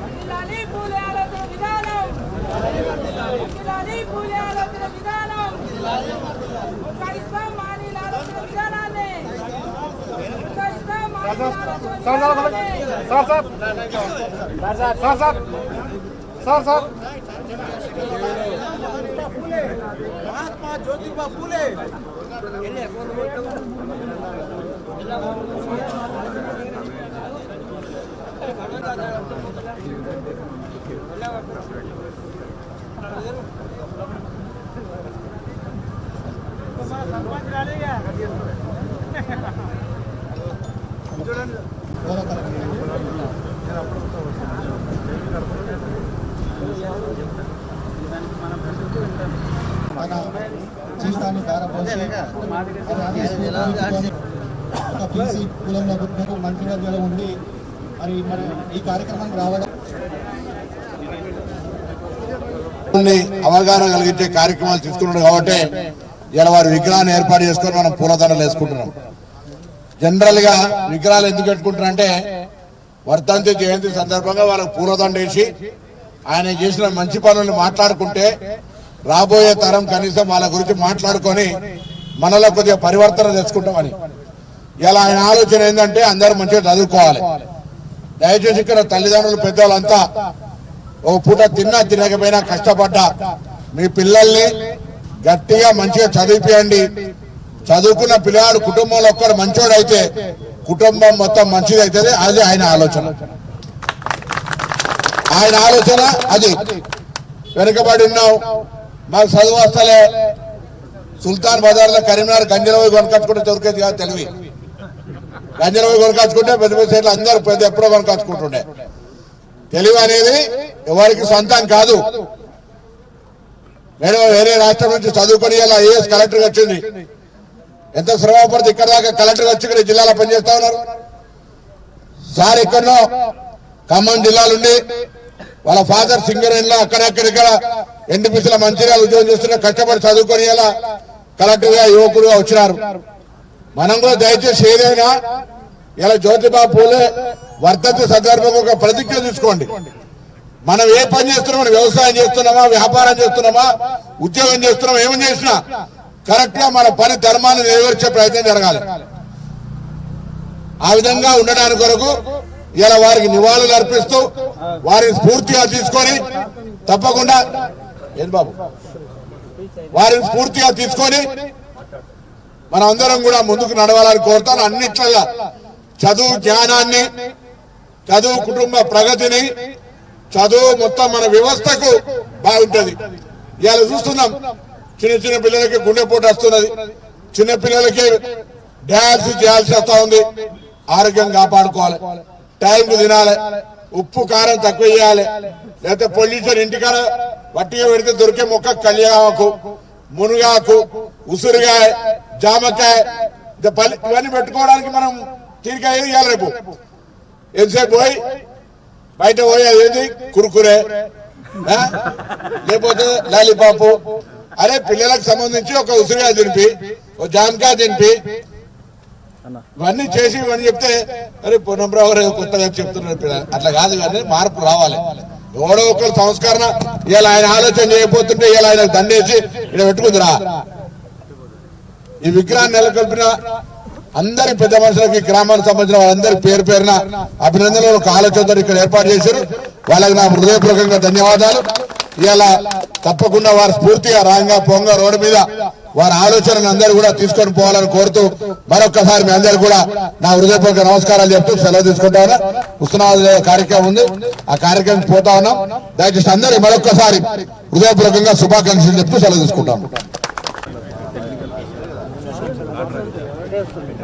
వర్ధిల్లాలి పూలే ఆలోచన మన జీవితాన్ని ధారపోసి ఒక బీసీ కులంలో పుట్టిన మంత్రి వర్గంలో ఉండి మరి మరి ఈ కార్యక్రమానికి రావడం కొన్ని అవగాహన కలిగించే కార్యక్రమాలు తీసుకున్నాడు కాబట్టి ఇలా వారి విగ్రహాన్ని ఏర్పాటు చేసుకొని మనం పూలదండలు వేసుకుంటున్నాం. జనరల్గా విగ్రహాలు ఎందుకు పెట్టుకుంటున్నారంటే వర్ధంతి జయంతి సందర్భంగా వాళ్ళకి పూలదండ వేసి ఆయన చేసిన మంచి పనులు మాట్లాడుకుంటే రాబోయే తరం కనీసం వాళ్ళ గురించి మాట్లాడుకొని మనలో కొద్దిగా పరివర్తన తెచ్చుకుంటామని. ఇలా ఆయన ఆలోచన ఏంటంటే అందరూ మంచిగా చదువుకోవాలి. దయచేసి ఇక్కడ తల్లిదండ్రులు పెద్దవాళ్ళంతా ఓ పూట తిన్నా తినకపోయినా కష్టపడ్డా. మీ పిల్లల్ని గట్టిగా మంచిగా చదివిపియండి. చదువుకున్న పిల్లవాడు కుటుంబంలో ఒక్కడు మంచోడైతే కుటుంబం మొత్తం మంచిది అవుతుంది అది ఆయన ఆలోచన. ఆయన ఆలోచన అది. వెనుకబడి ఉన్నావు. మాకు చదువు వస్తలే. సుల్తాన్ బజార్లో కరీంనగర్ కరీంనగర్ గంజలవి కొనకట్టుకుంటే దొరికేది కాదు తెలివి. గంజలవి కొనకాచుకుంటే పెద్ద పెద్ద సైట్లు అందరూ పెద్ద ఎప్పుడో కొనకాచుకుంటుండే. తెలివి అనేది ఎవరికి సొంతం కాదు. నేను వేరే రాష్ట్రం నుంచి చదువుకొని ఇలా ఏఎస్ కలెక్టర్ వచ్చింది. ఎంత శ్రమ పడితే ఇక్కడ దాకా కలెక్టర్ వచ్చి ఇక్కడ జిల్లాలో పనిచేస్తా ఉన్నారు. సార్ ఎక్కడో ఖమ్మం జిల్లాలుండి వాళ్ళ ఫాదర్ సింగరేణిలో అక్కడక్కడిక్కడ ఎన్టీపీసీల మంచిర్యాల ఉద్యోగం చేస్తున్న కష్టపడి చదువుకొని ఇలా కలెక్టర్గా యువకుడుగా వచ్చినారు. మనం కూడా దయచేసి ఏదైనా ఇలా జ్యోతిబా పూలే వర్ధంతి సందర్భంగా ఒక ప్రతిజ్ఞ తీసుకోండి. మనం ఏ పని చేస్తున్నాం వ్యవసాయం చేస్తున్నామా వ్యాపారం చేస్తున్నామా ఉద్యోగం చేస్తున్నామా ఏమని చేసినా కరెక్ట్గా మన పని ధర్మాన్ని నెరవేర్చే ప్రయత్నం జరగాలి. ఆ విధంగా ఉండడానికి కొరకు ఇలా వారికి నివాళులు అర్పిస్తూ వారిని స్ఫూర్తిగా తీసుకొని తప్పకుండా ఏం బాబు? వారిని స్ఫూర్తిగా తీసుకొని మనం అందరం కూడా ముందుకు నడవాలని కోరుతాను. అన్నిట్లలో చదువు జ్ఞానాన్ని చదువు కుటుంబ ప్రగతిని చదువు మొత్తం మన వ్యవస్థకు బాగుంటది. ఇవాళ చూస్తున్నాం చిన్న చిన్న పిల్లలకి గుండెపోటు వస్తున్నది. చిన్న పిల్లలకి డయాలసిస్ చేయాల్సి వస్తా ఉంది. ఆరోగ్యం కాపాడుకోవాలి. టైంకు తినాలి. ఉప్పు కారం తక్కువ చేయాలి. లేకపోతే పొల్యూషన్ ఇంటికాడ వట్టిగా పెడితే దొరికే మొక్క కళ్యాణకు మునుగాకు ఉసురుగాయ జామకాయ పల్లి ఇవన్నీ పెట్టుకోవడానికి మనం తీరికాయ ఇవ్వాలి రేపు? ఎంతసేపు పోయి? బయట పోయి అదేంది కురుకురే. లేకపోతే లాలీపాపు. అరే పిల్లలకు సంబంధించి ఒక ఉసిరిగా తినిపి ఒక జామకాయ తినిపి. ఇవన్నీ చేసి ఇవన్నీ చెప్తే అరే పొన్నంరావు గారు కొత్తగా చెప్తున్నారు అట్లా కాదు కానీ మార్పు రావాలి. ఎవడో ఒకరు సంస్కరణ ఇలా ఆయన ఆలోచన చేయబోతుంటే ఇలా ఆయన దండేసి ఇక్కడ పెట్టుకుందిరా. ఈ విగ్రహాన్ని నెలకొల్పిన అందరి పెద్ద మనుషులకి గ్రామానికి సంబంధించిన వాళ్ళందరి పేరు పేరున అభినందనలు ఒక ఆలోచనతో ఇక్కడ ఏర్పాటు చేశారు. వాళ్ళకి నా హృదయపూర్వకంగా ధన్యవాదాలు. ఇలా తప్పకుండా వారి స్ఫూర్తిగా రాంగా పొంగ రోడ్డు మీద వారి ఆలోచనను అందరూ కూడా తీసుకొని పోవాలని కోరుతూ మరొక్కసారి మీ అందరు కూడా నా హృదయపూర్వక నమస్కారాలు చెప్తూ సెలవు తీసుకుంటా ఉన్నా. కార్యక్రమం ఉంది. ఆ కార్యక్రమం పోతా ఉన్నాం. దయచేసి అందరూ మరొక్కసారి హృదయపూర్వకంగా శుభాకాంక్షలు చెప్తూ సెలవు తీసుకుంటాము. Gracias.